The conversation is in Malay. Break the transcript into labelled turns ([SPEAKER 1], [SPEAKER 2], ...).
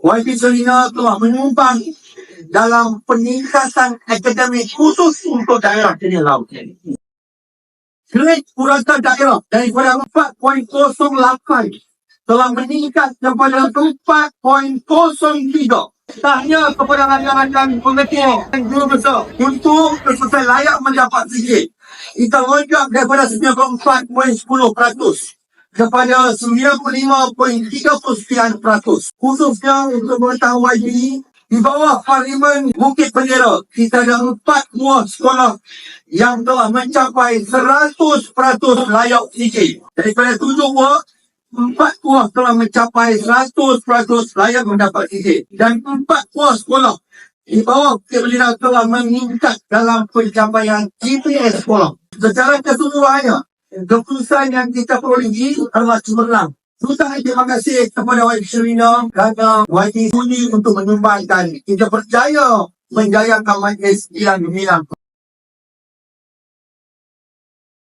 [SPEAKER 1] YB Selina telah menyumbang dalam peningkatan akademik khusus untuk daerah Kenyal Laut. Grade purata daerah daripada 4.08 telah meningkat kepada 4.03. Tak hanya kepada rakan-rakan pengetik dan guru besar untuk sesuai layak mendapat sikit. Kita lonjak daripada 94.10% kepada 95.39%. Khususnya untuk pengetahuan ini, di bawah Parlimen Bukit Pendera, kita ada empat buah sekolah yang telah mencapai 100% layak sikit. Daripada tujuh buah, empat buah telah mencapai 100% layak mendapat sikit. Dan empat buah sekolah di bawah Bukit Pendera telah meningkat dalam pencapaian GPS sekolah. Secara keseluruhannya, keputusan yang kita perolehi adalah cemerlang. Susah terima kasih kepada YB Sherina kerana YB sudi untuk menyumbangkan. Kita percaya menjayakan majlis yang gemilang.